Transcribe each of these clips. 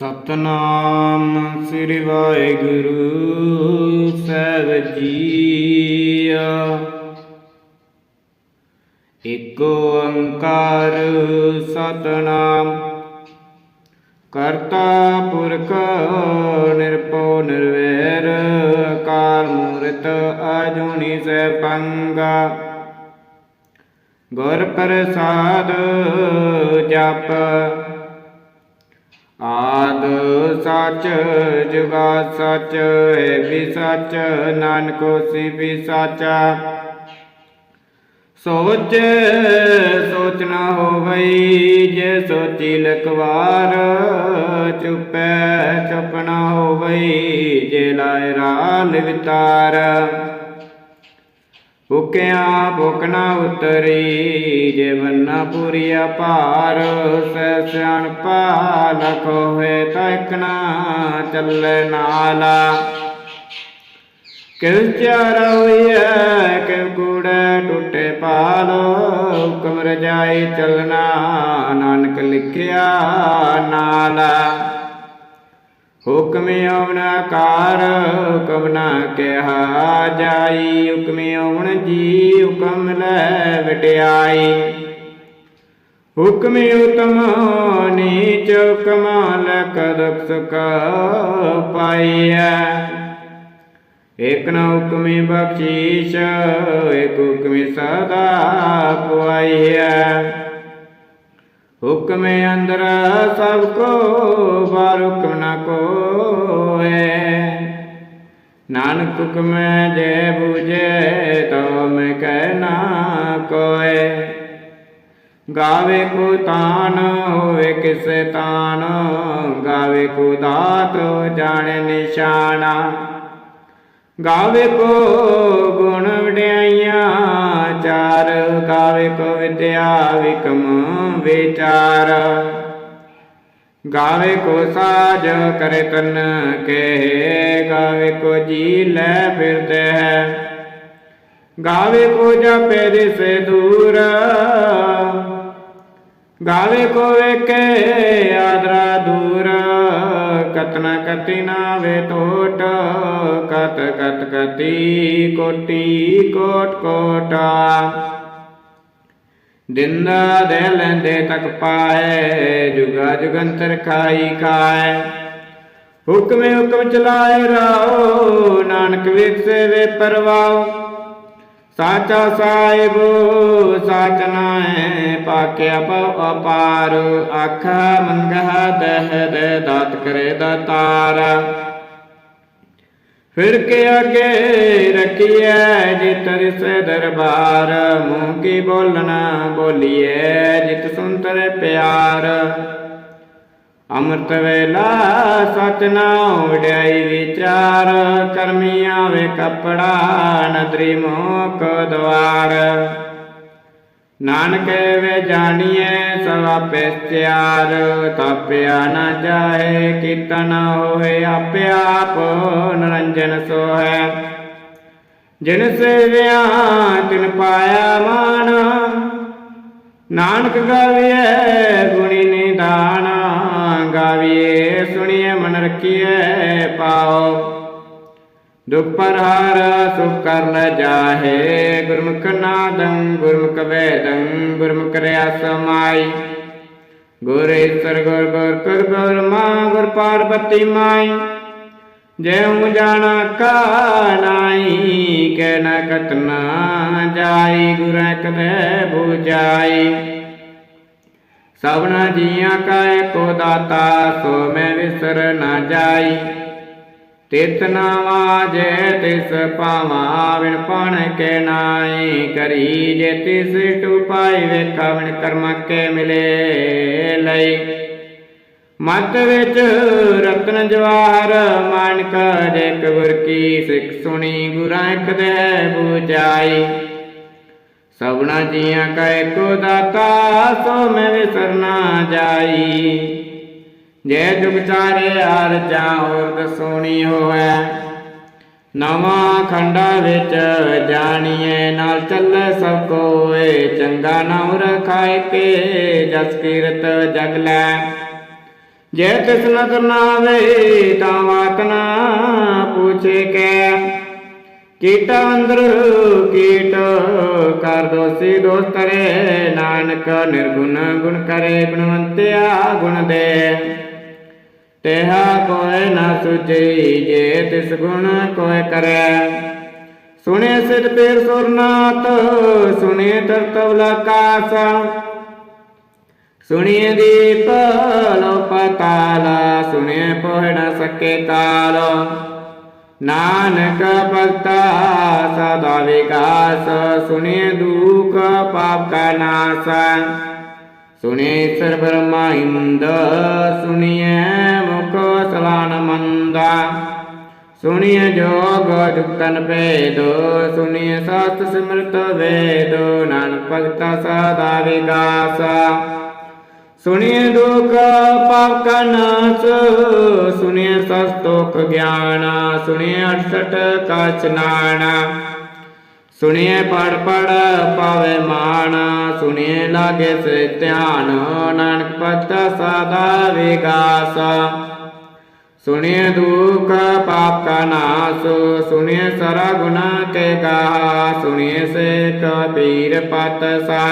ਸਤਨਾਮ ਸ੍ਰੀ ਵਾਹਿਗੁਰੂ ਸਾਹਿਬ ਜੀਆ। ਇਕ ਓੰਕਾਰ ਸਤਨਾਮ, ਕਰਤਾ ਪੁਰਖ ਨਿਰਭਉ ਨਿਰਵੈਰ, ਅਕਾਲ ਮੂਰਤ ਅਜੂਨੀ ਸੈਭੰਗਾ। ਗੁਰ ਪ੍ਰਸਾਦ ਜਪ ਆਦ ਸਚ ਜੁਗਾ ਸਚ ਹੈ ਵੀ ਸੱਚ, ਨਾਨਕ ਹੋਸੀ ਵੀ ਸਾਚਾ ਸੋਚ ਸੋਚ ਨਾ ਹੋਵਈ, ਜੇ ਸੋਚੀ ਲਕਵਾਰ ਚੁਪੈ, ਚੁਪ ਹੋਵਈ, ਜੇ ਲਾਇ ਰਾਲ ਵਿਤਾਰ ਭੁਕਿਆ ਭੁਕ ਨਾ ਉਤਰੀ, ਜੇ ਬੰਨਾ ਪੂਰੀਆ ਭਾਰ ਸੈ ਸਿਆਣਪਾ ਲਖ ਹੋਏ ਤਾਂ ਚੱਲੇ ਨਾਲਾ। ਕਿਲ ਚਾਰ ਹੋਈਐ ਕਿਲ ਕੂੜੈ ਟੁੱਟੇ ਪਾਲੋ, ਹੁਕਮ ਰਜਾਈ ਚੱਲਣਾ, ਨਾਨਕ ਲਿਖਿਆ ਨਾਲਾ। ਹੁਕਮ ਆਵਣ ਕਾਰ ਹੁਕਮ ਨਾ ਕਿਹਾ ਜਾਈ। ਹੁਕਮ ਆਵਣ ਜੀ, ਹੁਕਮ ਲੈ ਵਟਿਆਈ। ਹੁਕਮ ਉਤਮ ਨੀਚ, ਹੁਕਮ ਲਕ ਦੁਖ ਸੁਖ ਪਾਈਐ। ਇਕ ਨ ਹੁਕਮੀ ਬਖਸ਼ੀਸ਼ ਇਕ ਹੁਕਮੀ ਸਦਾ ਪੁਆਈਐ। ਹੁਕਮ ਅੰਦਰ ਸਭ ਕੋ ਬਾਰ ਹੁਕਮ ਨ ਕੋਏ। ਨਾਨਕ ਹੁਕਮ ਜੇ ਬੂਝੇ ਤੋ ਮੈਂ ਕਹਿਣਾ ਕੋਏ। ਗਾਵੇ ਕੋ ਤਾਨ ਹੋਵੇ ਕਿਸੇ ਤਾਨ, ਗਾਵੇ ਕੋ ਦਾਤ ਜਾਣੇ ਨਿਸ਼ਾਨਾ। ਗਾਵੇ ਕੋ ਗੁਣ ਵਡਿਆਈਆਂ, ਚਾਰ ਗਾਵੇ ਕੋ ਵਿਦਿਆ ਵਿਕਮ ਵਿਚਾਰ। ਗਾਵੇ ਕੋ ਸਾਜ ਕਰੇ ਤਨ ਕੇ ਗਾਵੇ ਕੋ ਜੀ ਲੈ ਫਿਰਦੇ ਹੈ। ਗਾਵੇ ਕੋ ਜਪੇ ਦਿਸੇ ਦੂਰ, ਗਾਵੇ ਕੋ ਵੇਖੇ ਆਦਰਾ ਦੂਰ। ਕਤੀ ਨਾ ਟੋਟ, ਕਤ ਕਤ ਕਤੀ ਕੋਟੀ ਕੋਟ ਕੋਟਾ। ਦਿੰਦਾ ਦੇ ਲੈਂਦੇ ਤੱਕ ਪਾਏ, ਜੁਗਾ ਜੁਗੰਤਰ ਖਾਈ ਖਾਏ। ਹੁਕਮੇ ਹੁਕਮ ਚਲਾਏ ਰਾਓ, ਨਾਨਕ ਵਿਖਸੇ ਵੇ ਪਰਵਾਓ। ਸਾਚਾ ਸਾਹਿਬ, ਸਾਚ ਨਾਏ ਪਾਕਿਆ ਪਉ ਅਪਾਰ। ਆਖਾ, ਮੰਗਹਾ, ਦਹ ਦੇ ਦਾਤ ਕਰੇ ਦਾਤਾਰ ਫਿਰ ਕੇ ਅਗੇ ਰਖੀਐ ਜਿਤ ਰਿਸੇ ਦਰਬਾਰ। ਮੂੰਹ ਕੀ ਬੋਲਣਾ ਬੋਲੀਏ ਜਿਤ ਸੁੰਤਰ ਪਿਆਰ। ਅੰਮ੍ਰਿਤ ਵੇਲਾ ਸਚ ਨਾਉ ਵਡਿਆਈ ਵਿਚਾਰ ਕਰਮੀ ਆਵੇ ਕਪੜਾ, ਨਦਰੀ ਮੋਕ ਦਵਾਰ। ਨਾਨਕ ਵੇ ਜਾਣੀਏ ਸਵਾ ਆਪੇ ਤਾਪਿਆ ਨਾ ਜਾਏ ਕੀਤਨ ਹੋਏ ਆਪੇ ਆਪ ਨਰੰਜਨ ਸੋਹੈ। ਜਿਨ ਸੇਵਿਆ, ਤਿਨ ਪਾਇਆ ਮਾਨ, ਨਾਨਕ ਗਾਵੀਐ ਗੁਣੀ ਨਿਧਾਨ ਗਾਵੀਏ, ਸੁਣੀਏ, ਮਨ ਰਖੀਐ ਪਾਓ। ਦੁਖ ਪਰ ਹਾਰ ਸੁਖ ਕਰ ਲ ਜਾਹੇ, ਗੁਰਮੁਖ ਨਾਦੰ, ਗੁਰਮੁਖ ਵੇਦੰ, ਗੁਰਮੁਖ ਰਿਆ ਸਮਾਈ ਗੁਰ ਈਸਰ, ਗੁਰ ਗੁਰ ਗੁਰ ਗੁਰ ਮਾਂ, ਗੁਰ ਪਾਰਬਤੀ ਮਾਈ। ਜੇਉ ਜਾਣਾ ਕਾ ਨਾਈ ਕੈ ਨ ਕਤਨਾ ਜਾਈ, ਗੁਰ ਕਦੇ 부ਜਾਈ। ਸਭਨਾ ਜੀਆਂ ਕਾ ਏਕੋ ਦਾਤਾ, ਸੋ ਮੈਂ ਵਿਸਰ ਨਾ ਜਾਈ। ਤਿਤ ਨਾਵਾ ਜੇ ਤਿਸ ਪਾਵਾ ਵਿਣ ਪਣ ਕੇ ਨਾਈ। ਕਰੀ ਜੇ ਤਿਸ ਟੁਪਾਈ ਵੇਖਾ ਵਿਣ ਕਰਮ ਕੇ ਮਿਲੇ ਲਈ। ਮਤ ਵਿੱਚ ਰਤਨ ਜਵਾਹਰ, ਮਾਨਕ ਜੇ ਗੁਰ ਕੀ ਸਿੱਖ ਸੁਣੀ, ਗੁਰਾਂ ਇੱਕ ਦੇ ਬੁਝਾਈ। ਸਭਨਾ ਜੀਆਂ ਕਾ ਏਕੋ ਦਾਤਾ, ਸੋ ਮੈਂ ਵਿਸਰਨਾ ਜਾਈ। ਜੇ ਜੁਗ ਚਾਰੇ ਹਰ ਜਾ ਹੋਰ ਦਸੋਣੀ ਹੋਵੇ। ਨਵਾਂ ਖੰਡਾ ਵਿੱਚ ਜਾਣੀਏ, ਨਾਲ ਚੱਲੇ ਸਭ ਕੋਏ। ਚੰਗਾ ਨਾਮ ਰਖਾਏ ਕੇ ਜਸ ਕੀਰਤ ਜਗ ਲੈ। ਜੇ ਤਿਸ ਨਦਰ ਨਾਵੇ ਤਾਂ ਵਾਤਨਾ ਪੁੱਛੇ ਕੈ। ਕੀਟ ਅੰਦਰ, ਕੀਟ ਕਰ ਦੋਸੀ ਦੋਸ ਕਰੇ, ਨਾਨਕ ਨਿਰਗੁਣ ਗੁਣ ਕਰੇ, ਗੁਣਵੰਤਿਆ ਗੁਣ ਦੇ। ਤੇਹਾ ਕੋਇ ਨਾ ਸੁਝਈ, ਜੇ ਤਿਸ ਗੁਣ ਕੋਇ ਕਰੈ। ਸੁਣੇ ਸਿਧ ਪੇਰ ਸੁਰਨਾਥ, ਸੁਣੇ ਤਰਤਵ ਆਕਾਸ ਸੁਣੀਏ ਦੀਪ ਲੋ ਪਤਾਲ ਸੁਣੇ ਪੋਹ ਸਕੇ ਕਾਲੋ। ਨਾਨਕ ਭਗਤਾ, ਸਦਾ ਵਿਕਾਸ, ਸੁਣੇ ਦੁਖ, ਪਾਪ ਕਾ ਨਾਸ। ਸੁਣੇ ਸਰ ਬ੍ਰਹਮਾਇੰਦ ਸੁਣੀਏ ਮੁਖ ਸਲਾਨ ਮੰਦਾ। ਸੁਣੀਏ ਜੋਗ ਜੁਗਤਨ ਭੇਦ ਸੁਣੀਏ ਸਤ ਸਿਮਰਤ ਵੇਦ। ਨਾਨਕ ਭਗਤਾ, ਸਦਾ ਵਿਗਾਸ ਸੁਣੀਏ ਦੁਖ ਪਾਪ ਕਾ ਨਾਸ ਸੁਣੀਏ ਸਤੋਖ ਗਿਆਨ ਸੁਣੀਏ 68 ਕਾ ਚਨਾਨ ਸੁਣੀਏ ਪੜ ਪੜ ਪਾਵੇ ਮਾਨ ਸੁਣੀਏ ਲਾਗੇ ਸੇ ਧਿਆਨ, ਨਾਨਕ ਭਗਤਾ ਸਦਾ ਵਿਗਾਸ। ਸੁਣਿਏ ਦੁਖ ਪਾਪ ਕਾ ਨਾਸ ਸੁਣਿਏ ਸਰਾ ਗੁਨਾ ਕੇ ਗਾ ਸੁਣਿਏ ਸੇ ਕਬੀਰ ਪਤ ਸਾ।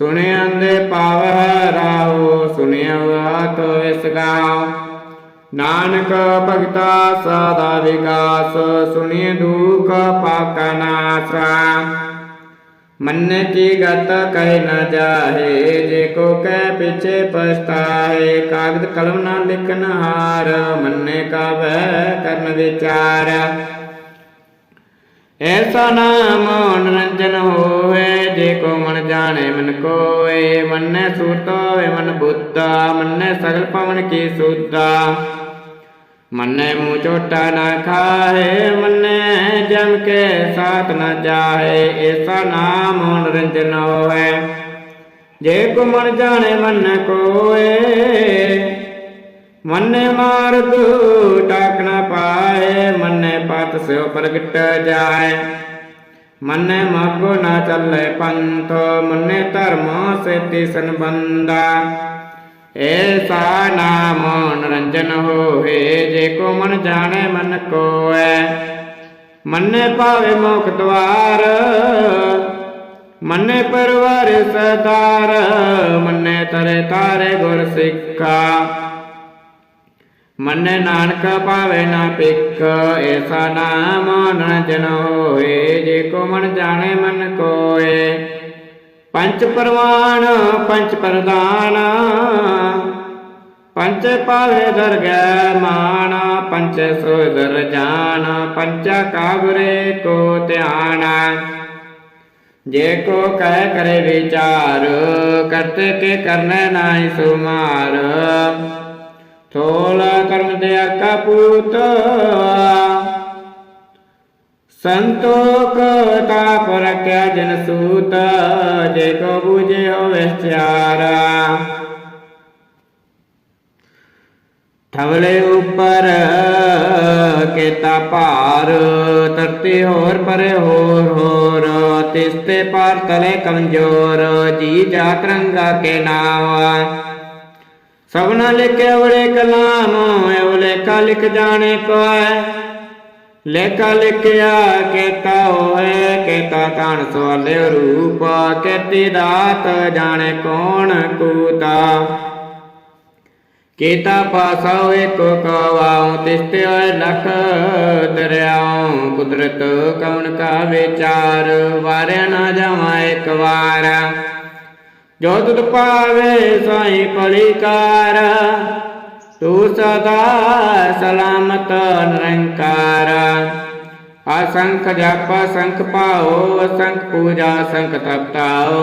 ਸੁਣਿਏ ਅੰਦੇ ਰਾਹੋ ਸੁਣਿਏ ਵਾਤ ਇਸ ਨਾਨਕ ਭਗਤਾ ਸਦਾ ਵਿਗਾਸ ਸੁਣਿਏ ਦੁਖ ਪਾਕਾ ਕਾ ਨਾਸ। ਮੰਨੇ ਕੀ ਗਤ ਕਹਿ ਨ ਜਾਹੇ, ਜੇ ਕੋ ਕਹਿ ਪਿਛੇ ਪਛਤਾਏ ਕਾਗਦ ਕਲਮ ਨਾ ਲਿਖਨ ਹਾਰ ਮੰਨੇ ਕਾਵੈ ਕਰਨ ਵਿਚਾਰ। ਐਸਾ ਨਾਮ ਨਿਰੰਜਨ ਹੋਏ ਜੇ ਕੋ ਮਨ ਜਾਣੇ ਮਨ ਕੋਏ। ਮੰਨੇ ਸੂਰਤ ਹੋਵੇ ਮਨ ਬੁੱਧਾ, ਮੰਨੇ ਸਗਲ ਪਵਨ ਕੀ ਸੁਧਾ। ਮੰਨੇ ਮੂੰਹ ਚੋਟਾ ਨਾ ਖਾਏ ਮੰਨੇ ਜਮ ਕੇ ਸਾਥ ਨਾ ਜਾਏ ਐਸਾ ਨਾਮ ਨਿਰੰਜਨ ਹੋਏ ਜੇ ਕੋ ਮਨ ਜਾਣੇ ਮਨ ਕੋਏ ਮੰਨੇ ਮਾਰਗ ਟਾਕ ਨਾ ਪਾਏ, ਮੰਨੇ ਪਤ ਸਿਓ ਪ੍ਰਗਟ ਜਾਏ। ਮੰਨੇ ਮਾਗੋ ਨਾ ਚੱਲੇ ਪੰਥ, ਮੰਨੇ ਧਰਮ ਸੇਤੀ ਸੰਬੰਧਾ। ਐਸਾ ਨਾਮ ਨਿਰੰਜਨ ਹੋਏ ਜੇ ਕੋ ਮਨ ਜਾਣੇ ਮਨ ਕੋਐ ਮੰਨੇ ਪਾਵੇ ਮੋਖ ਦਵਾਰ, ਮੰਨੇ ਪਰਵਾਰ ਸਦਾਰ ਮੰਨੇ ਤਰੇ ਤਾਰੇ ਗੁਰ ਸਿੱਖਾ। ਮੰਨੇ ਨਾਨਕ ਪਾਵੇ ਨਾ ਪਿੱਖ ਐਸਾ ਨਾਮ ਨਿਰੰਜਨ ਹੋਏ ਜੇ ਕੋ ਮਨ ਜਾਣੇ ਮਨ ਕੋਏ। ਪੰਚ ਪਰਵਾਨ ਪੰਚ ਪ੍ਰਦਾਨ ਪੰਚ ਪਾਵੇ ਦਰਗਹਿ ਮਾਨ ਪੰਚ ਸੋਦਰ ਜਾਨ ਪੰਚਾ ਕਾਗਰੇ ਕੋ ਧਿਆਨ। ਜੇ ਕੋ ਕਹਿ ਕਰੇ ਵਿਚਾਰ, ਕਰਤੇ ਕੇ ਕਰਨੇ ਨਾਹੀ ਸੁਮਾਰ। ਥੋਲਾ ਕਰਮ ਦੇ ਕਪੂਤ ਸੰਤੋਖ ਤਾਪ ਰਖਿਆ ਜਨ ਸੂਤ, ਜੇ ਕੋ ਬੂਝੇ ਹੋਵੇ ਸਿਆਰਾ। ਥਵਲੇ ਉੱਪਰ ਕੇਤਾ ਭਾਰ ਤਰਤੇ ਹੋਰ ਪਰੇ ਹੋਰ ਹੋਰ ਤਿਸਤੇ ਪਾਰ ਤਲੇ ਕਮਜੋਰ, ਜੀ ਜਾ ਰੰਗਾ ਕੇ ਨਾਮ ਸਭਨਾ ਲਿਖੇ ਉਲੇ ਕਲਾਮ ਉਲੇ ਕਾ ਲਿਖ ਜਾਣੇ ਕੋਏ ਲੇਖਾ ਲਿਖਿਆ ਕੇਤਾ ਹੋਏ ਕੇਤਾ ਤਾਣ ਸਵਾਲੇ ਰੂਪ ਕੇਤੀ ਦਾਤ ਜਾਣੇ ਕੌਣ ਕੂਤਾ। ਕੀਤਾ ਪਾਸਾ ਏਕੋ ਕਵਾਉ, ਤਿਸਤੇ ਹੋਏ ਲਖ ਦਰਿਆਉ, ਕੁਦਰਤ ਕਵਣ ਕਾ ਵਿਚਾਰ ਵਾਰਿਆ ਨਾ ਜਾਵਾਂ ਇੱਕ ਵਾਰ। ਜੋ ਤੁਧ ਪਾਵੇ ਸਾਈ ਪਲਿਕਾਰ ਤੂੰ ਸਦਾ ਸਲਾਮਤ ਨਿਰੰਕਾਰ। ਅਸੰਖ ਜਪ, ਅਸੰਖ ਪਾਓ ਅਸੰਖ ਪੂਜਾ, ਅਸੰਖ ਤਪਤਾਓ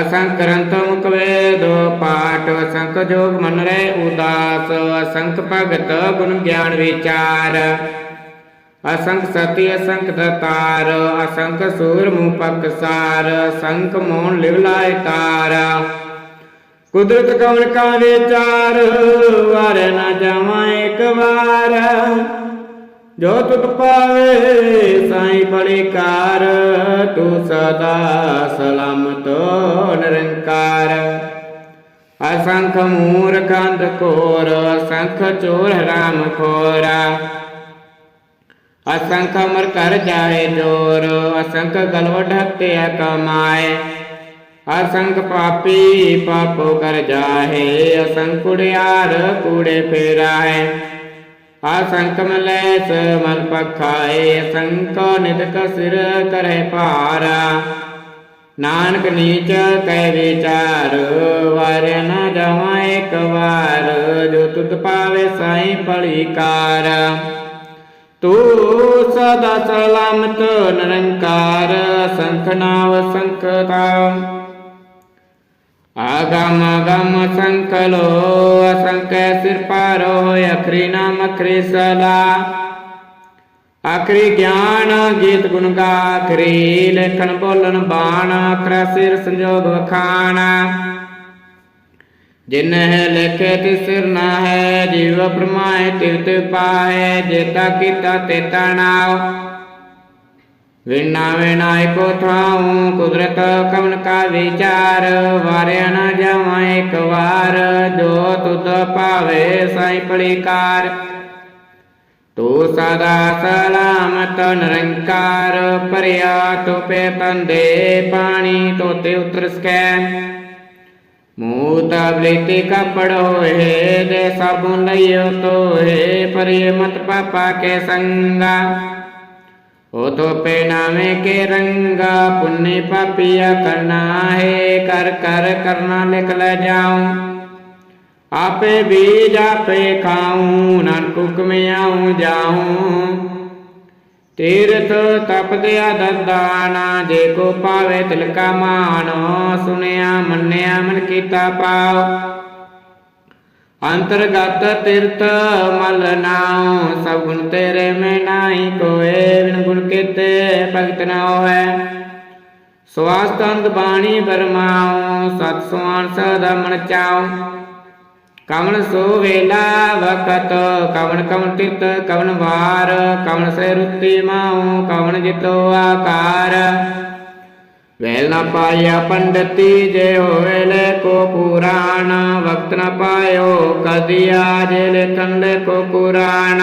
ਅਸੰਖ ਗ੍ਰੰਥ ਮੁਖ ਵੇਦ, ਪਾਠ, ਅਸੰਖ ਜੋਗ ਮਨ ਰੇ ਉਦਾਸ। ਅਸੰਖ ਭਗਤ ਗੁਣ ਗਿਆਨ ਵਿਚਾਰ। ਅਸੰਖ ਸਤੀ, ਅਸੰਖ ਦਤਾਰ, ਅਸੰਖ ਸੂਰ ਮੂਹ ਪਕਸਾਰ ਅਸੰਖ ਮੋਹਨ ਲਿਵ ਲਾਇ ਤਾਰ। ਕੁਦਰਤ ਕਵਨ ਕਾ ਵਿਚਾਰ ਵਾਰ ਨਾ ਜਾਵਾਂ ਇੱਕ ਵਾਰ। ਜੋ ਤੁਤ ਪਾਵੇ, ਸਾਈ ਬਲਿਕਾਰ ਤੂੰ ਸਦਾ ਸਲਾਮਤ ਨਿਰੰਕਾਰ। ਅਸੰਖ ਮੂਰਖ ਅੰਧ ਕੋਰ, ਅਸੰਖ ਚੋਰ ਹਰਾਮ ਖੋਰਾ। ਅਸੰਖ ਅਮਰ ਕਰ ਜਾਏ ਜੋਰ, ਅਸੰਖ ਗਲਵਢ ਹੱਤਿਆ ਕਮਾਏ। ਅਸੰਖ ਪਾਪੀ ਪਾਪੋ ਕਰ ਜਾਹੇ, ਅਸੰਖ ਕੁੜਿਆਰ ਕੂੜੇ ਫੇਰਾਏ। ਅਸੰਖ ਮਲੈਸ ਮਲ ਪਖਾਏ, ਅਸੰਖ ਨਿਦਕ ਸਿਰ ਕਰੇ ਭਾਰਾ। ਨਾਨਕ ਨੀਚ ਕੈ ਵਿਚਾਰ, ਵਾਰ ਨ ਜਾਵਾਂ ਇੱਕ ਵਾਰ, ਜੋ ਤੁਧ ਪਾਵੇ ਸਾਈ ਭਲੀ ਕਾਰ। ਤੂੰ ਸਦਾ ਸਲਾਮਤ ਨਿਰੰਕਾਰ ਸੰਖ ਸੰਖਤਾ ਆਗਮ ਗਮ ਸੰਕਲੋ ਅਸੰਖ ਸਿਰ ਪਾਰੋ ਅਖਰੀ ਨਾਮ ਅਖਰੀ ਸਲਾ ਆਖਰੀ ਗਿਆਨ ਗੀਤ ਗੁਣ ਗਾ ਆਖਰੀ ਲੇਖਨ ਬੋਲਣ ਬਾਣ, ਅਖਰਾ ਸਿਰ ਸੰਜੋਗ ਵਖਾਣ। ਜਿਨ ਹੈ ਲਿਖੇ ਤੇ ਨਾ ਹੈ, ਜੀਵ ਬ੍ਰਹਮਾਏ ਤਿਵ ਪਾਏ ਜੇਤਾ ਕੀਤਾ ਤੇਤਾ ਨਾਉ। ਵਿਨਾ ਵਿਨਾਇ ਕੋ ਥਾਉ, ਕੁਦਰਤ ਕਵਨ ਕਾ ਵਿਚਾਰ, ਵਾਰਿਆ ਨਾ ਜਾਵਾਂ ਇੱਕ ਵਾਰ, ਜੋ ਤੁਧ ਭਾਵੇ ਸਾਈ ਪਲੀਕਾਰ ਤੂੰ ਸਦਾ ਸਲਾਮਤ ਨਿਰੰਕਾਰ ਪਰਿਆ ਤੁਪੇ ਤੰਦੇ, ਪਾਣੀ ਤੋਤੇ ਉਤਰ ਸਕੈ ਮੂਤ ਬਲੇਤੇ ਕਪੜ ਹੋਏ ਦੇ ਸਾਬੁਨ ਲਈਓ ਤੋਏ ਪਰਿ ਮਤ ਪਾਪਾ ਕੇ ਸੰਗਾ। ਉਹ ਤੋਪੇ ਨਾਮੇ ਕੇ ਰੰਗਾ, ਪੁੰਨੇ ਪਾਪੀਆ ਕਰਨਾ ਹੈ, ਕਰ ਕਰ ਕਰਨਾ ਲਿਖ ਲੈ ਜਾਉ। ਆਪੇ ਬੀਜ ਆਪੇ ਖਾਉ, ਨਾਨਕ ਹੁਕਮੇ ਆਉ ਜਾਉ। ਤੀਰਥ ਤਪਦਿਆ ਦੰਦਾਨਾ, ਜੇ ਕੋ ਪਾਵੇ ਤਿਲਕਾ ਮਾਨੋ ਸੁਨਿਆ, ਮੰਨਿਆ, ਮਨ ਕੀਤਾ ਪਾਉ ਅੰਤਰਗਤ ਤਿਰਥ ਮਲ ਨਾਉ ਸਭ ਗੁਣ ਤੇਰੇ ਮੈਂ ਨਾਹੀ ਕੋਏ, ਬਿਨ ਗੁਣ ਕੀਤੇ ਭਗਤ ਨਾ ਹੋਏ। ਸਵਾਸਤੰਦ ਬਾਣੀ ਬਰਮਾਉ, ਸਤ ਸੁਆਨ ਸਦਾ ਮਨ ਚਾਉ। ਕਵਣ ਸੋ ਵੇਲਾ ਵਕਤ, ਕਵਣ ਕਵਨ ਤਿਤ, ਕਵਣ ਵਾਰ ਕਵਨ ਸੇ ਰੁੱਤੀ ਮਾਉ ਕਵਨ ਜਿਤੋ ਆਕਾਰ। ਵੇਲ ਨਾ ਪਾਇਆ ਪੰਡਤੀ, ਜੇ ਹੋਵੇ ਲੈ ਕੋ ਪੁਰਾਣ, ਵਕਤ ਨਾ ਪਾਇਓ ਕਦਿਆ ਜੇ ਲੇਖਨ ਲੈ ਕੋ ਪੁਰਾਣ।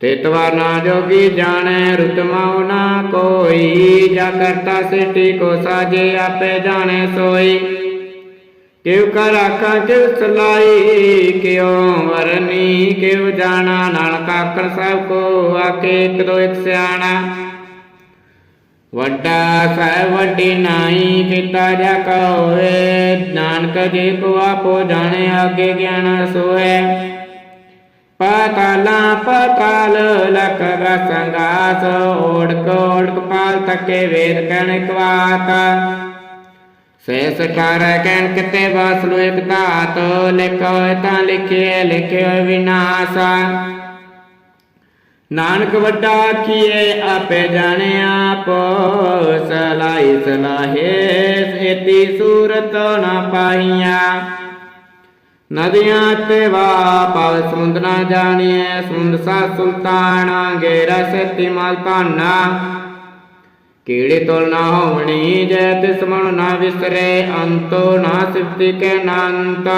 ਤੇਤਵਾ ਨਾ ਜੋਗੀ ਜਾਣੈ, ਰੁਤ ਮਾਉ ਨਾ ਕੋਈ, ਜਾ ਕਰਤਾ ਸਿਟੀ ਕੋ ਸਾਜੇ, ਆਪੇ ਜਾਣੈ ਸੋਈ। ਕਿਉ ਕਰ ਆਖਾਂ, ਕਿਉ ਸਲਾਈ, ਕਿਉ ਵਰਨੀ ਕਿਉ ਜਾਣਾ, ਨਾਨਕ ਆਖਣ ਸਭ ਕੋ ਆਕੇ ਇੱਕ ਦੋ ਇੱਕ ਸਿਆਣਾ। ਵੱਡਾ ਸਹਿ ਵੱਡੀ ਨਾਈ, ਕੀਤਾ ਜਾ ਕਹੋਏ, ਨਾਨਕ ਜੀ ਕੋ ਆਪੋ ਜਾਣੇ, ਆਗੇ ਗਿਆਨ ਸੋਏ ਪਤਾਲਾ, ਪਤਾਲ, ਲਖ ਰਸੰਗਾਸ ਓੜਕ ਓੜਕ ਪਾਲ ਤਕੇ, ਵੇਦ ਕਣ ਕਵਾਤ ਸੇਸ ਕਰ ਕਹਿਣ ਕਿਤੇ ਬਸ ਇਕ ਧਾਤ, ਲਿਖੋ ਤਾਂ ਲਿਖੇ ਲਿਖਿਓ ਵਿਨਾਸ਼। ਨਾਨਕ ਵੱਡਾ ਕੀਏ, ਆਪੇ ਜਾਣਿਆ ਆਪੋ, ਸਲਾਈ ਸਲਾਹੇ ਇਤੀ ਸੂਰਤ ਨਾ ਪਾਈਆਂ। ਨਦੀਆਂ ਤੇ ਵਾ ਪਵ ਸਮੁੰਦ ਨਾ ਜਾਣੀਏ ਸਮੁੰਦ ਸਾ ਸੁਲਤਾਨਾ ਗੇਰਾ ਸਤੀ ਮਲ ਤਾਨਾ ਕੀੜੇ ਤੋਲ ਨਾ ਹੋਵਣੀ, ਜੈ ਤਿਸ ਮਨ ਨਾ ਵਿਸਰੇ, ਅੰਤੋ ਨਾ ਸਿਫਤੀ ਕੇ ਨਾੰਤ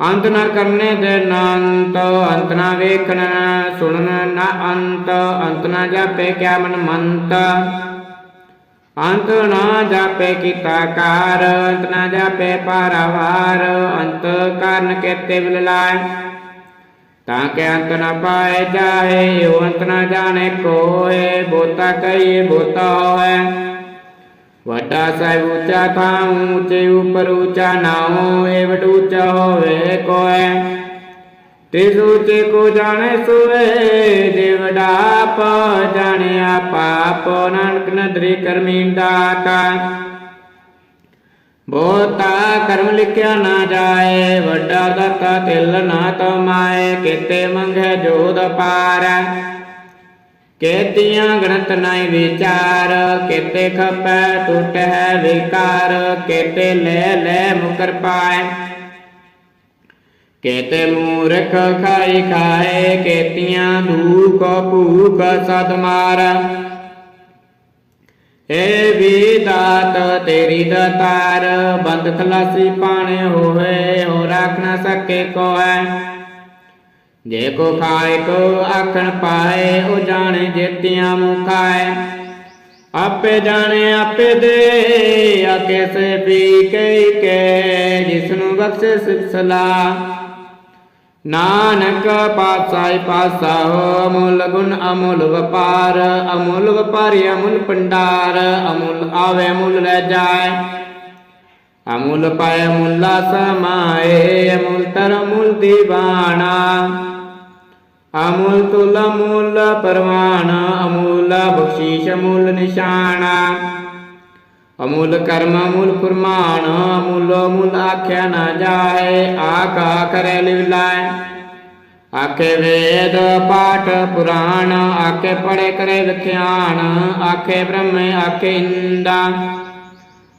ਅੰਤ ਨਾ ਕਰਨੇ ਦੇ ਨਾੰਤ ਅੰਤ ਨਾ ਵੇਖਣ ਸੁਣਨ ਨਾ ਅੰਤ ਅੰਤ ਨਾ ਜਾਪੇ ਕਿਆ ਮਨ ਮੰਤ ਅੰਤ ਨਾ ਜਾਪੇ ਕੀਤਾ ਕਾਰ, ਅੰਤ ਨਾ ਜਾਪੇ ਪਾਰਾਵਾਰ, ਅੰਤ ਕਾਰਨ ਕੇਤੇ ਵਿਲ ਲਾਇ। ਤਾਂ ਕਿ ਅੰਤ ਨ ਪਾਏ ਜਾਏ ਓ ਅੰਤ ਨ ਜਾਣੇ ਕੋਏ ਬੋਤਾ ਕਹੀਏ ਬੋਤਾ ਹੋਏ। ਵੱਡਾ ਸਾਹਿਬ ਉੱਚਾ ਥਾਂ ਉੱਚੇ ਉਪਰ ਉੱਚਾ ਨਾਉ ਏ ਵਡ ਉੱਚਾ ਹੋਵੇ ਕੋਏ। ਤਿਸ ਉੱਚੇ ਕੋ ਜਾਣੇ ਸੋਏ, ਜੇ ਵਡਾ ਪਾ ਜਾਣਿਆ ਪਾਪ, ਨਾਨਕ ਨਦਰੀ ਕਰਮੀ ਦਾਤਾ ਬਹੁਤਾ ਕਰਮ ਲਿਖਿਆ ਨਾ ਜਾਏ, ਵੱਡਾ ਦਾਤਾ ਤਿਲ ਨਾ ਤਮਾਏ ਕਿਤੇ ਮੰਗੇ ਜੋਦ ਪਾਰ। ਕੇਤੀਆਂ ਗਣਤ ਨਾਈ ਵਿਚਾਰ, ਕਿਤੇ ਖਪੈ ਟੁਟੈ ਵਿਕਾਰ, ਕਿਤੇ ਲੈ ਲੈ ਮੁਕਰ ਪਾਏ। ਕੇਤੇ ਮੂਰਖ ਖਾਈ ਖਾਏ, ਕੇਤੀਆਂ ਧੂਕ ਭੂਖ ਸਦ ਮਾਰ। ਏ ਵੀ ਦਾਤ ਤੇਰੀ ਦਾਤਾਰ, ਬੰਦ ਖਲਾਸੀ ਪਾਣੇ ਹੋਏ ਹੋ ਰੱਖ ਨਾ ਸਕੇ ਕੋ ਜੇ ਕੋ ਖਾਏ, ਕੋ ਆਖਣ ਪਾਏ, ਉਹ ਜਾਣੇ ਜੇਤੀਆਂ ਮੁਖਾਏ। ਆਪੇ ਜਾਣੇ, ਆਪੇ ਦੇ ਆਕੇ ਸੇ ਪੀ ਕਈ ਕੇ ਜਿਸ ਨੂੰ ਬਖਸ਼ੇ ਸਿਫਸਲਾ ਨਾਨਕ ਪਾਤਸ਼ਾਹੀ ਪਾਸਾ ਹੋ ਅਮੁੱਲ ਗੁਣ ਅਮੁੱਲ ਵਪਾਰ ਅਮੁੱਲ ਵਪਾਰੀ ਅਮੁੱਲ ਪੰਡਾਰ ਅਮੁੱਲ ਆਵੇ ਅਮੁੱਲ ਲੈ ਜਾਏ ਅਮੁੱਲ ਪਾਏ ਮੁੱਲਾ ਸਮਾਏ ਅਮੁੱਲ ਤਰ ਅਮੁੱਲ ਦੀਵਾਨਾ ਅਮੁੱਲ ਤੁਲ ਅਮੁੱਲ ਪਰਵਾਨ ਅਮੁੱਲ ਬਖਸ਼ੀਸ਼ ਅਮੁੱਲ ਨਿਸ਼ਾਨਾ ਅਮੂਲ ਕਰਮ, ਅਮੂਲ ਕੁਰਮਾਨ, ਅਮੁੱਲ ਅਮੁੱਲ ਆਖਿਆ ਨਾ ਜਾਏ ਆਕਾ ਕਰੇ ਲਿਵਲਾਏ ਆਖੇ ਵੇਦ, ਪਾਠ, ਪੁਰਾਣ, ਆਖੇ ਪੜੇ ਕਰੇ ਵਿਖਿਆਨ ਆਖੇ ਬ੍ਰਹਮ, ਆਖੇ ਇੰਦਾ।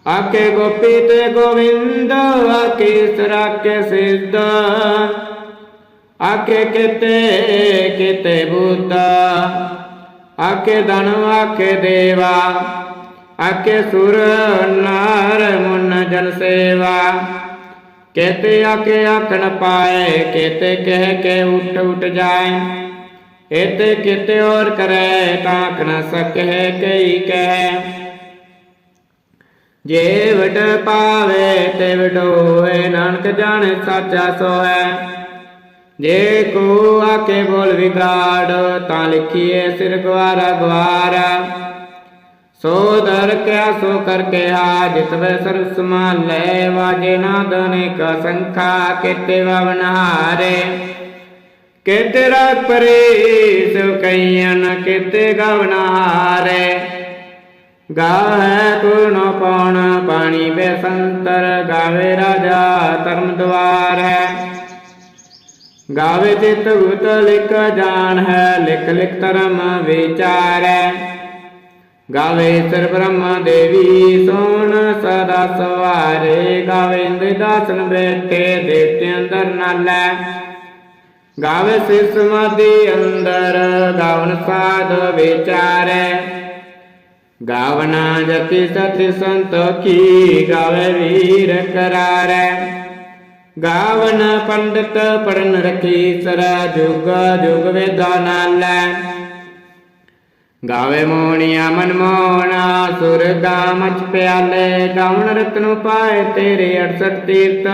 ਆਖੇ ਗੋਪੀ ਤੇ ਗੋਵਿੰਦ, ਆਖੇ ਸਰਾਕੇ ਸਿੱਧ। ਆਖੇ ਕਿਤੇ ਕਿਤੇ ਬੁੱਧ ਆਖੇ ਧਨ, ਆਖੇ ਦੇਵਾ। ਆਖੇ ਸੁਰ ਨਾਰ ਮੁਨ ਜਨ ਸੇਵਾ। ਕਹਤੇ ਆਕੇ ਆਖਣ ਪਾਏ, ਕਹਤੇ ਕਹਿ ਕੇ ਉਠ ਉਠ ਜਾਏ। ਇਤੇ ਕਿਤੇ ਔਰ ਕਰੇ ਤਾਕ ਨ ਸਕੈ ਕਈ ਕਹਿ। ਜੇ ਵਡ ਪਾਵੇ ਤੇ ਵਡੋਏ, ਨਾਨਕ ਜਾਣੇ ਸਾਚਾ ਸੋਏ ਜੇ ਕੋ ਆਕੇ ਬੋਲ ਵਿਗਾੜ, ਤਾਂ ਲਿਖੀਏ ਸਿਰ ਗਵਾਰਾ ਗਵਾਰਾ ਸੋ ਦਰ ਕਿਆ ਸੋ ਕਰ ਕਿਹਾ ਜਿਤ ਵੇ ਸਰਬ ਸਮਾਲੇ ਵਾਜੇ ਨਾਦ ਅਨੇਕ ਸੰਖਾ, ਕਿਤੇ ਵਵਨਹਾਰੇ ਕਿਤੇ ਰਾਤ ਪਰੇ ਸੋ ਕਈਨ ਕਿਤੇ ਗਵਨਹਾਰੇ ਗਾਵੇ ਕੁਣ ਪਉਣ ਪਾਣੀ ਬੇਸੰਤਰ ਗਾਵੇ ਰਾਜਾ ਧਰਮ ਦਵਾਰ। ਹੈ ਗਾਵੇ ਚਿਤ ਗੁਤ ਲਿਖ ਜਾਣ ਹੈ ਲਿਖ ਲਿਖ ਧਰਮ ਵਿਚਾਰੈ। ਗਾਵੇ ਸਰ ਬ੍ਰਹਮ ਦੇਵੀ ਸੋਨ ਸਦਾ ਸਵਾਰੇ। ਗਾਵੇ ਇੰਦ ਦਾਸਨ ਬੈਠੇ ਦੇਵਤੇ ਅੰਦਰ ਨਾਲੇ। ਗਾਵੇ ਸਿਰ ਸਮਾਧੀ ਅੰਦਰ, ਗਾਵਨ ਸਾਧ ਵਿਚਾਰੈ। ਗਾਵਨਾ ਜਤੀ ਸਤਿ ਸੰਤੋਖੀ ਗਾਵੇ ਵੀਰ ਕਰਾਰੈ। ਗਾਵਨ ਪੰਡਤ ਪੜਨ ਰਖੀ, ਸਰਾ ਜੁਗ ਜੁਗ ਵੇਦਾ ਨਾਲੈ। ਗਾਵੇ ਮੋਣੀਆਂ ਮਨ ਸੁਰ ਸੁਰਗਾ ਮਚ ਪਿਆਲੇ ਗਾਵਨ ਰਤਨ ਪਾਏ ਤੇਰੇ 68 ਤੀਰਥ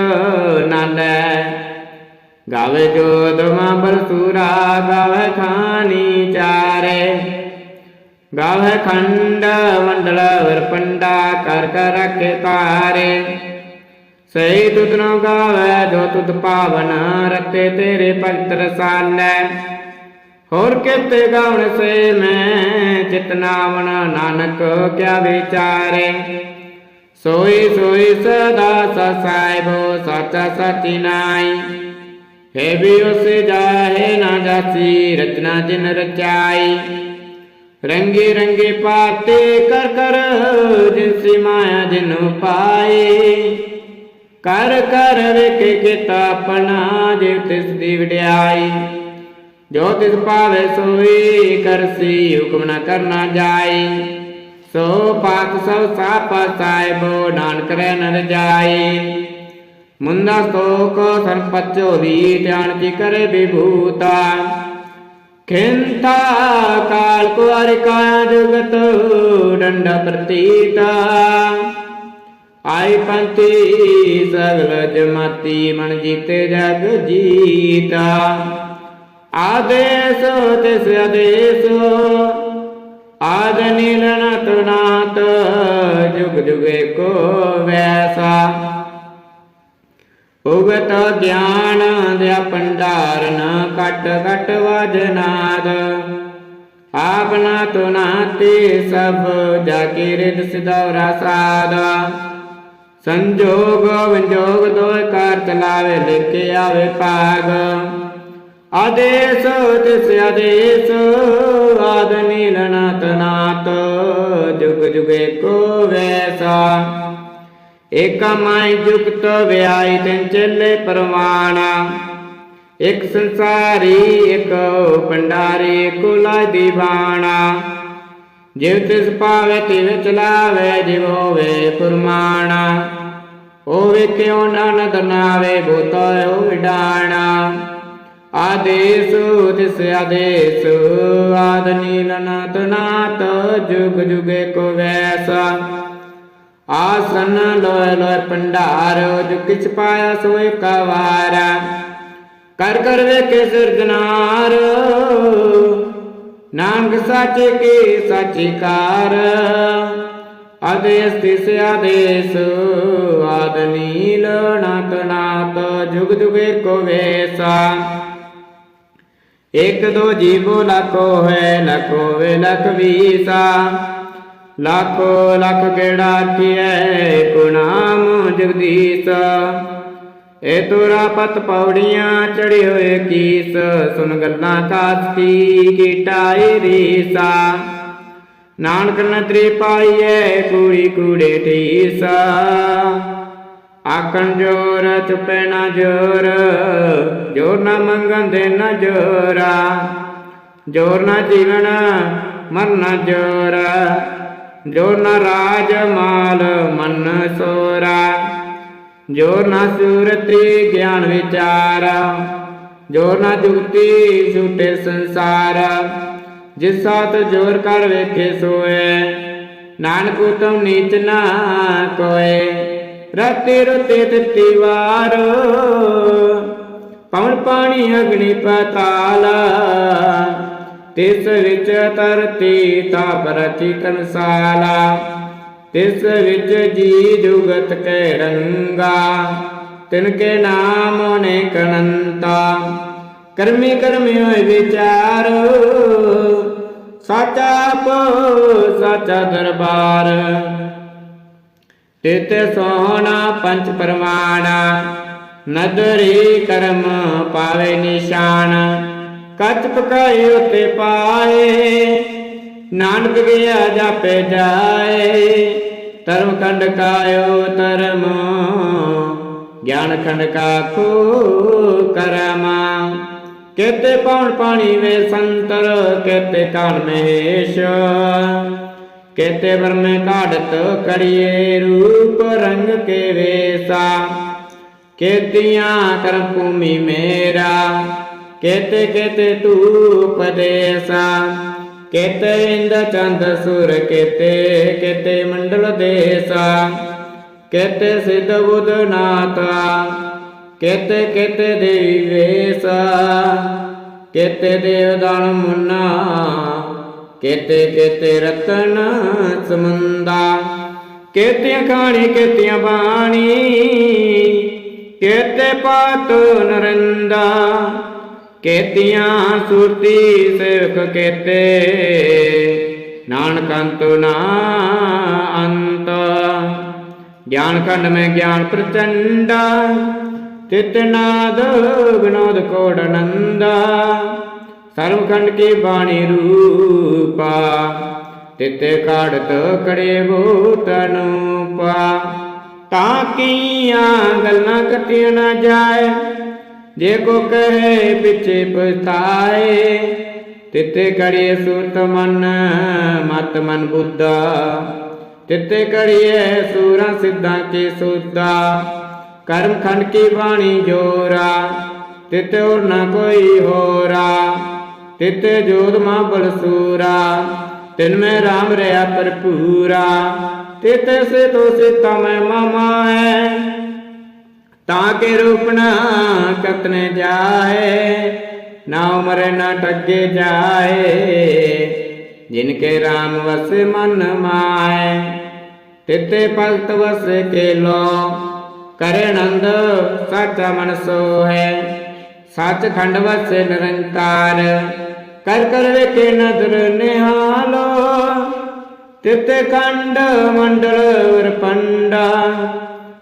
ਨਾਲੈ। ਗਾਵੇ ਜੋਦ ਮਾਂ ਸੂਰਾ ਗਾਵੇ ਖਾਨੀ ਚਾਰੇ। ਗਾਵੇ ਖੰਡ, ਮੰਡਲ ਵਰਪੰਡਾ ਕਰ ਕਰ ਰਖੇ ਤਾਰੇ। ਸਹੀ ਤੁਧ ਨੋ ਗਾਵੇ, ਜੋ ਤੁਧ ਪਾਵਨ ਰਤੇ ਤੇਰੇ ਭਗਤ ਰਸਾਲੈ। ਹੋਰ ਕਿਤੇ ਗਾਉਣ ਸੇ ਮੈਂ ਚਿਤਨਾਵਣ ਨਾਨਕ ਕਿਆ ਵਿਚਾਰੇ? ਸੋਈ ਸੋਈ ਸਦਾ ਸਸਾਇਬੋ ਸਚਾ ਸਚੀ ਨਾਈ। ਹੈ ਵੀ ਉਸੇ ਜਾਹੇ ਨਾ ਜਾਸੀ, ਰਚਨਾ ਜਿਨ ਰਚਾਈ। ਰੰਗੇ ਰੰਗੇ ਪਾਤੇ ਕਰ ਕਰ ਜਿਨਸੀ ਮਾਇਆ ਜਿਨੁ ਪਾਏ। ਕਰ ਕਰ ਵੇਖੇ ਕੀਤਾ ਆਪਣਾ ਜਿਵ ਤਿਸ ਦੀ ਵਡਿਆਈ। ਜੋ ਤਿਸ ਪਾਵੇ ਸੋਈ ਕਰਸੀ ਹੁਕਮ ਨਾ ਕਰਨਾ ਜਾਈ ਸੋ ਪਾਤ ਸਭ ਸਾਪ ਸਾਹਿਬੋ ਨਾਨਕ ਰਹਿ ਨ ਰਜਾਈ ਮੁੰਦਾ ਸਤੋਕ ਸੰਪਚੋ ਵੀ ਧਿਆਨ ਕੀ ਕਰੇ ਵਿਭੂਤਾ। ਖਿੰਤਾ ਕਾਲ ਕੋ ਅਰਿਕਾ ਜਗਤ ਡੰਡ ਪ੍ਰਤੀਤਾ। ਆਈ ਪੰਤੀ ਸਗਲ ਜਮਾਤੀ ਮਨ ਜੀਤੇ ਜਗ ਜੀਤਾ। ਆਦੇਸ ਤਿਸ ਆਦੇਸ। ਆਦ ਨੀਲਨਤ ਨਾਤ ਜੁਗ ਜੁਗੇ ਕੋ ਵੈਸਾ। ਉਗਤ ਗਿਆਨ ਦਿਆ ਪੰਡਾਰਨ ਕਟ ਕਟ ਵਜਨਾਦ ਆਪਨਾ ਤੁਨਾਤੀ ਸਭ ਜਾ ਕੇ ਰਿਦ ਸਿਦੌਰਾ ਸਾਦ। ਸੰਜੋਗ ਵਿਜੋਗ ਦੋਇ ਕਾਰ ਚਲਾਵੇ, ਲਿਖੇ ਆਵੇ ਪਾਗ ਆਦੇਸ, ਤਿਸ ਆਦੇਸ ਆਦ ਨੀਲਨਾਤ ਨਾਤ ਜੁਗ ਜੁਗੇ ਕੋ ਵੈਸਾ। ਏਕਾ ਮਾਈ ਜੁਗਤ ਵਿਆਈ ਤੈਨ ਚੱਲੇ ਪਰਵਾਣਾ। ਇਕ ਸੰਸਾਰੀ, ਇਕ ਪੰਡਾਰੀ ਕੁਲਾ ਦੀਵਾਨਾ। ਜਿਵ ਤਿਸ ਪਾਵੇ ਤਿਵ ਚਲਾਵੇ, ਜਿਵ ਹੋਵੇ ਫੁਰਮਾਣਾ ਹੋਵੇ ਕਿਉ ਨਾਨਦ ਨਾਵੇ, ਬੋਤਾ ਹੋ ਵਿਡਾਣਾ ਆਦੇਸ, ਤਿਸ ਆਦੇਸ, ਆਦ ਨੀਲ ਨਾਤ ਨਾਤ ਜੁਗ ਜੁਗੇ ਕੋ ਵੈਸਾ। ਆਸਨ ਲੋਇ ਲੋਇ ਭੰਡਾਰ ਜੋ ਕਿਛ ਪਾਇਆ ਸੋਇ ਕਵਾਰਾ ਕਰ ਕਰ ਵੇਖੇ ਸਿਰਜਨਾਰ, ਨਾਨਕ ਸਾਚੇ ਕੀ ਸਾਚੀ ਕਾਰ। ਆਦੇਸ, ਤਿਸ ਆਦੇਸ, ਆਦ ਨੀਲ ਨਾਤ ਨਾਤ ਜੁਗ ਜੁਗੇ ਕੋ ਵੈਸਾ। ਇਕ ਦੋ ਜੀਵੋ ਲਖੋ ਹੈ ਲਖੋ ਵੇ ਲਖ ਵੀਸਾ। ਲੱਖੋ, ਲੱਖ ਕਿਹੜਾ ਕੀਐ ਗੁਨਾਮ ਜਗਦੀਸ਼। ਏ ਤੁਰਾ ਪਤ ਪੌੜੀਆਂ ਚੜੇ ਹੋਏ ਕੀਸ ਸੁਨ ਗੱਲਾਂ ਕਾਸ ਕੀ ਕੀਟਾਈ ਰੀਸਾ। ਨਾਨਕ ਨਦਰੀ ਪਾਈਐ, ਕੂੜੀ ਕੂੜੇ ਠੀਸਾ। ਆਖਣ ਜੋਰ ਚੁਪੈ ਨਾ ਜੋਰ ਜੋਰ ਨਾ ਮੰਗਣ ਦੇ ਨਾ ਜੋਰਾ। ਜੋਰ ਨਾ ਜੀਵਨ ਮਰਨਾ ਜੋਰ। ਜੋਰ ਨਾ ਰਾਜ ਮਾਲ, ਮਨ ਸੋਰਾ। ਜੋਰ ਨਾ ਸੂਰਤੀ ਗਿਆਨ ਵਿਚਾਰ। ਜੋਰ ਨਾ ਜੁਗਤੀ ਛੂਟੇ ਸੰਸਾਰ। ਜਿਸ ਸਾਤ ਜੋਰ ਕਰ ਵੇਖੇ ਸੋਏ, ਨਾਨਕ ਉਤਮ ਨੀਚ ਨਾ ਕੋਏ। ਰਤੇ ਰਤੇ ਤਤੀ ਵਾਰ। ਪਵਨ ਪਾਣੀ ਅਗਨੀ ਪਤਾਲ, ਤਿਸ ਵਿੱਚ ਤਰਤੀ ਤਾਪ ਰਚੀ ਤਨਸਾਲਾ ਤਿਸ ਵਿੱਚ ਜੀ ਜੁਗਤ ਕੈ ਰੰਗਾ ਤਿਨ ਕੇ ਨਾਮ ਨੇ ਕਨੰਤਾ ਕਰਮੀ ਕਰਮੀ ਹੋਏ ਵਿਚਾਰ, ਸਾਚਾ ਪੋ ਸਾਚਾ ਦਰਬਾਰ। ਤਿਤ ਸੋਹਣਾ ਪੰਚ ਪਰਮਾਣਾ, ਨਦਰੀ ਕਰਮ ਪਾਵੇ ਨਿਸ਼ਾਨ, ਕੱਚ ਪਕਾਏ ਉਤੇ ਪਾਏ, ਨਾਨਕ ਗਿਆ ਜਾਪੇ ਜਾਏ, ਧਰਮ ਖੰਡ ਕਾਇਓ ਧਰਮ, ਗਿਆਨ ਖੰਡ ਕਾ ਕੋ ਕਰਮਾ। ਕੇਤੇ ਪਾਉਣ ਪਾਣੀ ਵੇ ਸੰਤਰ, ਕੇਤੇ ਕਾਨ ਮਹੇਸ਼। ਕੇਤੇ ਵਰਮੇ ਕਾੜਤ ਕੜੀਏ ਰੂਪ ਰੰਗ ਕੇ ਵੇਸਾ। ਕੇਤੀਆਂ ਕਰਮ ਭੂਮੀ ਮੇਰਾ, ਕੇਤੇ ਕੇਤੇ ਧੂਪ ਦੇਸਾ। ਕੇਤੇ ਇੰਦ ਚੰਦ ਸੁਰ ਕੇਤੇ ਕੇਤੇ ਮੰਡਲ ਦੇਸਾ। ਕੇਤੇ ਸਿੱਧ ਬੁੱਧ ਨਾਤਾ, ਕੇਤੇ ਕੇਤੇ ਦੇਵੀ ਵੇਸਾ। ਕੇਤੇ ਦੇਵਦਾਨ ਮੁੰਨਾ ਕੇਤੇ ਕੇਤੇ ਰਤਨ ਸਮੁੰਦਾ, ਕੇਤੀਆਂ ਖਾਣੀ ਕੇਤੀਆਂ ਬਾਣੀ, ਕੇਤੇ ਪਾਤ ਨਰਿੰਦਾ, ਕੇਤੀਆਂ ਸੁਰਤੀ ਸੇਵਕ ਕੇਤੇ ਨਾਨਕੰਤ ਨਾ ਅੰਤ। ਗਿਆਨ ਖੰਡ ਮੈਂ ਗਿਆਨ ਪ੍ਰਚੰਡਾ, ਤਿਤ ਨਾਦ ਵਿਨੋਦ ਕੋੜ ਨੰਦਾ ਸਰਵਖੰਡ ਕੀ ਬਾਣੀ ਰੂਪਾ? ਤਿਤੇ ਕਾੜਤ ਕੜੇ ਭੂਤ ਅਨੂਪਾ ਤਾਂ ਕੀਆਂ ਗੱਲਾਂ ਕਤੀਆਂ ਨਾ ਜਾਏ, ਜੇ ਕੋ ਕਹੇ ਪਿਛੇ ਪਛਤਾਏ। ਤਿਤੇ ਕੜੀਏ ਸੂਤ ਮਨ, ਮਤ ਮਨ ਬੁੱਧਾ। ਤਿਤੇ ਕੜੀਏ ਸੂਰਾਂ ਸਿੱਧਾਂ ਕੀ ਸੁਦਾ ਕਰਮ ਖੰਡ ਕੀ ਬਾਣੀ ਜੋਰਾ, ਤਿਤੇ ਹੋਰ ਨਾ ਕੋਈ ਹੋਰਾ। ਤਿਤੇ ਜੋਤ ਮਾ ਬਲਸੂਰਾ ਤਿਨ ਮੈਂ ਰਾਮ ਰਿਆ ਭਰਪੂਰਾ, ਤਿਤੇ ਸੇ ਤੋ ਸਿਤਾ ਮੈਂ ਮਾਮਾ ਹੈ ਤਾਂ ਕੇ ਰੂਪਣਾ ਕਤਨੇ ਜਾਏ ਨਾ ਉਮਰ ਨਾ ਟੱਗੇ ਜਾਏ ਜਿਨ ਕੇ RAM ਵਸ ਮਨ ਮਾਏ ਤਿਤੇ ਭਗਤ ਵਸ ਕੇ ਲੋ ਕਰੇ ਨੰਦ ਸਾਚਾ ਮਨ ਸੋਹੈ। ਸਚ ਖੰਡ ਵਸੇ ਨਿਰੰਕਾਰ ਕਰ ਕਰ ਵੇਖੇ ਨਦਰ ਨਿਹਾਲੋ, ਤਿਤੇ ਖੰਡ ਮੰਡਲ ਵਰਪੰਡਾ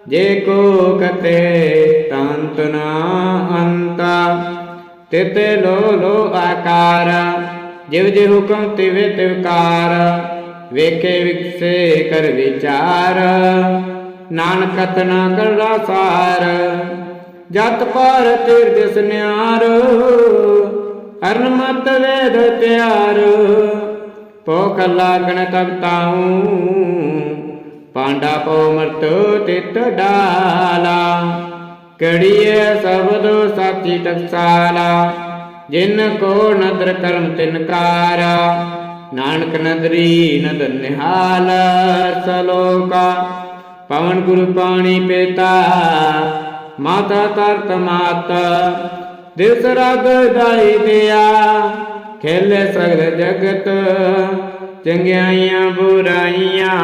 ਜੇ ਕੋ ਕਤੇ ਤੰਤ ਨਾ ਅੰਤਾ। ਤਿਤੇ ਲੋ ਲੋ ਆਕਾਰ, ਜਿਵ ਜਿ ਹੁਕਮ ਤਿਵੇ ਤਿਵਕਾਰ ਵੇਖੇ ਵਿਖਸੇ ਕਰ ਵਿਚਾਰ। ਨਾਨਕ ਨਾ ਕਰਦਾ ਸਾਰ, ਜਤ ਪਰ ਤੀਰਥ ਨਿਆਰ ਅਰਨ ਵੇਦ ਤਿਆਰ ਭੁਖ ਲਾਗਣ ਤਬ ਪਾਂਡਾ ਪੋ ਮਰਤ ਤਿਤ ਡਾਲਾ। ਕੜੀਏ ਸਬਦ ਸਾਚੀ ਟਕਸਾਲਾ, ਜਿਨ ਕੋ ਨਦਰ ਕਰਮ ਤਿਨ ਕਾਰਾ ਨਾਨਕ ਨਦਰੀ ਨਦਰ ਨਿਹਾਲ ਸਲੋਕਾ, ਪਵਨ ਗੁਰੂ ਪਾਣੀ ਪੀਤਾ, ਮਾਤਾ ਤਰਤ ਮਾਤਾ ਦਿਵਸ ਰਾਗ ਦਾਈ ਦਿਆ, ਖੇਲੇ ਸਗਲ ਜਗਤ, ਚੰਗਿਆਈਆਂ ਬੁਰਾਈਆਂ,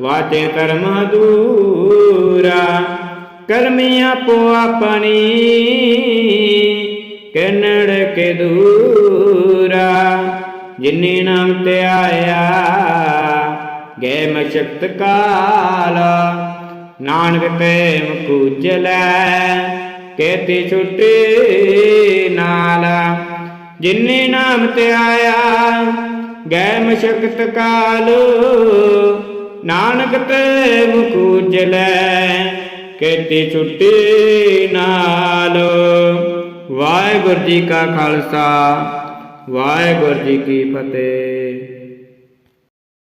ਵਾਚੇ ਧਰਮ ਦੂਰਾ ਕਰਮੀ ਆਪੋ ਆਪਣੀ, ਕਿਨੜ ਕੇ ਦੂਰਾ। ਜਿਨੀ ਨਾਮ ਤੇ ਆਇਆ, ਗੈ ਮਸ਼ਕਤ ਕਾਲ, ਨਾਨਕ ਤੇ ਮੁਕੂਜਲੈ ਕੇਤੀ ਛੁੱਟੀ ਨਾਲ। ਜਿਨੇ ਨਾਮ ਤੇ ਆਇਆ ਗੈ ਮਸ਼ਕਤ ਕਾਲ। ਨਾਨਕ ਤੇ ਮੁਕੂਜਲੈ ਕੇਤੀ ਛੁੱਟੀ ਨਾਲ। ਵਾਹਿਗੁਰੂ ਜੀ ਕਾ ਖਾਲਸਾ, ਵਾਹਿਗੁਰੂ ਜੀ ਕੀ ਫਤਿਹ।